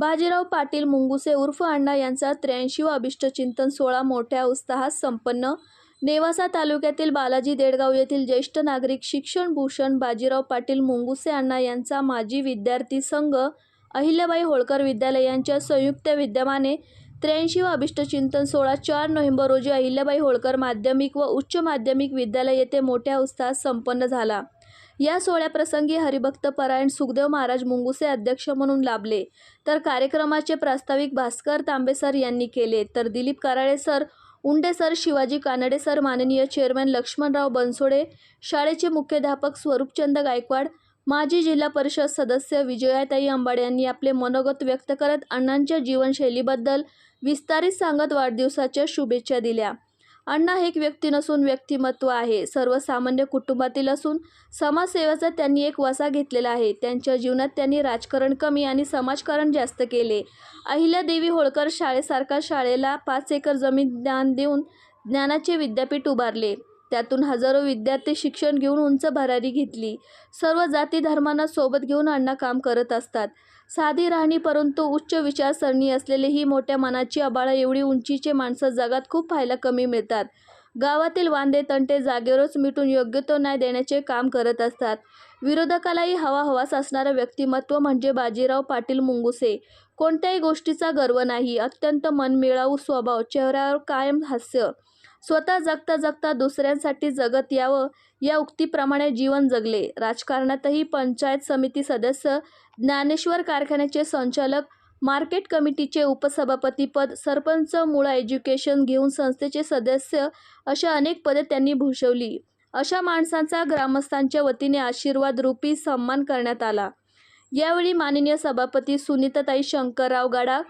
बाजीराव पाटील मुंगुसे उर्फ अण्णा यांचा त्र्याऐंशीवा अभिष्टचिंतन सोहळा मोठ्या उत्साहात संपन्न. नेवासा तालुक्यातील बालाजी देडगाव येथील ज्येष्ठ नागरिक शिक्षण भूषण बाजीराव पाटील मुंगुसे अण्णा यांचा माजी विद्यार्थी संघ अहिल्याबाई होळकर विद्यालय यांच्या संयुक्त विद्यमाने त्र्याऐंशीवा अभिष्टचिंतन सोहळा चार नोव्हेंबर रोजी अहिल्याबाई होळकर माध्यमिक व उच्च माध्यमिक विद्यालय येथे मोठ्या उत्साहात संपन्न झाला. या सोहळ्याप्रसंगी हरिभक्त परायण सुखदेव महाराज मुंगुसे अध्यक्ष म्हणून लाभले. तर कार्यक्रमाचे प्रास्ताविक भास्कर तांबे सर यांनी केले. तर Dilip Karale sir Unde sir Shivaji Kanade sir माननीय चेअरमॅन लक्ष्मणराव बनसोडे शाळेचे मुख्याध्यापक स्वरूपचंद गायकवाड माजी जिल्हा परिषद सदस्य विजयाताई अंबाडे यांनी आपले मनोगत व्यक्त करत अण्णांच्या जीवनशैलीबद्दल विस्तारित सांगत वाढदिवसाच्या शुभेच्छा दिल्या. अण्णा हे एक व्यक्ती नसून व्यक्तिमत्व आहे. सर्वसामान्य कुटुंबातील असून समाजसेवेचा त्यांनी एक वसा घेतलेला आहे. त्यांच्या जीवनात त्यांनी राजकारण कमी आणि समाजकारण जास्त केले. अहिल्यादेवी होळकर शाळेसारखा शाळेला पाच एकर जमीन ज्ञान देऊन ज्ञानाचे विद्यापीठ उभारले. त्यातून हजारो विद्यार्थी शिक्षण घेऊन उंच भरारी घेतली. सर्व जाती धर्मांना सोबत घेऊन अण्णा काम करत असतात. साधी राहणी परंतु उच्च विचारसरणी असलेले ही मोठ्या मनाची आबाळा एवढी उंचीचे माणसं जगात खूप पाहायला कमी मिळतात. गावातील वांदे तंटे जागेवरच मिटून योग्य तो न्याय देण्याचे काम करत असतात. विरोधकालाही हवा हवास असणारं व्यक्तिमत्व म्हणजे बाजीराव पाटील मुंगुसे. कोणत्याही गोष्टीचा गर्व नाही. अत्यंत मनमिळाऊ स्वभाव. चेहऱ्यावर कायम हास्य. स्वतः जगता जगता दुसऱ्यांसाठी जगत यावं या उक्तीप्रमाणे जीवन जगले. राजकारणातही पंचायत समिती सदस्य ज्ञानेश्वर कारखान्याचे संचालक मार्केट कमिटीचे उपसभापतीपद सरपंच मुळा एज्युकेशन घेऊन संस्थेचे सदस्य अशा अनेक पदे त्यांनी भूषवली. अशा माणसांचा ग्रामस्थांच्या वतीने आशीर्वाद रूपी सन्मान करण्यात आला. यावेळी माननीय सभापती सुनीताताई शंकरराव गाडा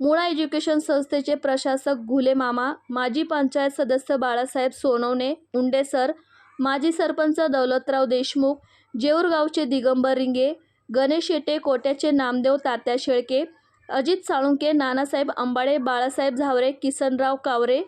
मुळा एज्युकेशन संस्थेचे प्रशासक घुले मामा माजी पंचायत सदस्य बाळासाहेब सोनवणे उंडे सर माजी सरपंच दौलतराव देशमुख जेऊरगावचे दिगंबर रिंगे गणेश येटे कोट्याचे नामदेव तात्या शेळके अजित साळुंके नानासाहेब अंबाडे बाळासाहेब झावरे किसनराव कावरे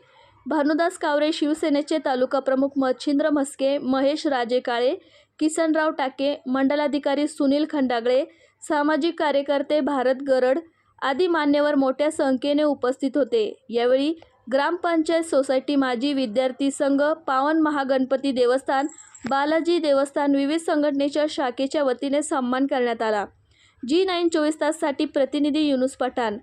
भानुदास कावरे शिवसेनेचे तालुका प्रमुख मच्छिंद्र म्हस्के महेश राजे काळे किसनराव टाके मंडलाधिकारी सुनील खंडागळे सामाजिक कार्यकर्ते भारत गरड आदी मान्यवर मोठ्या संख्येने उपस्थित होते. यावेळी ग्रामपंचायत सोसायटी माजी विद्यार्थी संघ पावन महागणपती देवस्थान बालाजी देवस्थान विविध संघटनेच्या शाखेच्या वतीने सन्मान करण्यात आला. जी नाईन चोवीस ताससाठी प्रतिनिधी युनुस पठाण